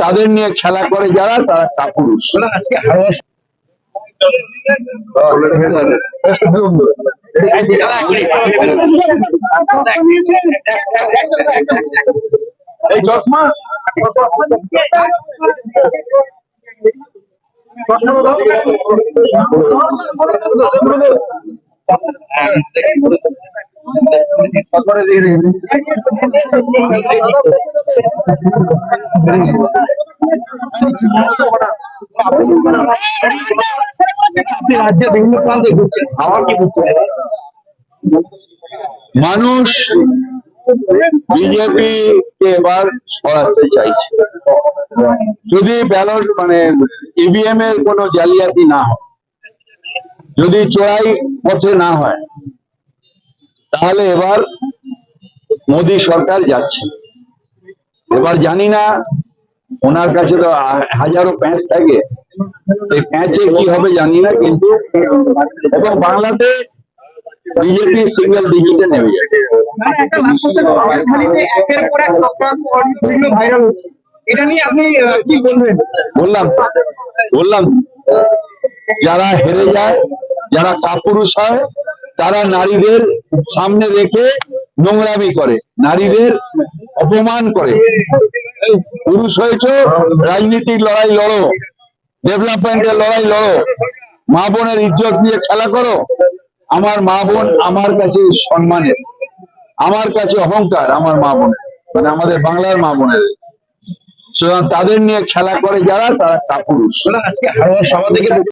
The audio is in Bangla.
তাদের নিয়ে খেলা করে যারা তারা কাপুরুষ। চশমা? আপনি বিভিন্ন প্রান্তে ঘুরছেন হাওয়া কি ঘুরছেন মানুষ বিজেপি কে এবার সরাতে চাইছে। যদি ব্যালট মানে ইভিএম এর কোনো জালিয়াতি না হয়, যদি চোরাই পথে না হয়, তাহলে এবার মোদী সরকার যাচ্ছে। এবার জানি না ওনার কাছে তো হাজারো প্যাঁচ থাকে। সেই প্যাঁচে কি হবে জানি না কিন্তু এবং বাংলাতে বিজেপি সিঙ্গেল ডিজিটে নেমে মানে ভাইরাল হচ্ছে। এটা নিয়ে আপনি কি বলবেন? বললাম বললাম যারা হেরে যায় যারা কাপুরুষ হয় তারা নারীদের সামনে রেখে নোংরামি করে। নারীদের অপমান করে। পুরুষ হয়েছে, রাজনীতির লড়াই লড়ো, ডেভেলপমেন্টের লড়াই লড়ো, মা বোনের ইজ্জত নিয়ে খেলা করো। আমার মা বোন আমার কাছে সম্মানের, আমার কাছে অহংকার আমার মা বোনের মানে আমাদের বাংলার মা বোনের। সুতরাং তাদের নিয়ে খেলা করে যারা, তারা কাপুরুষ আজকে হাওয়া সভা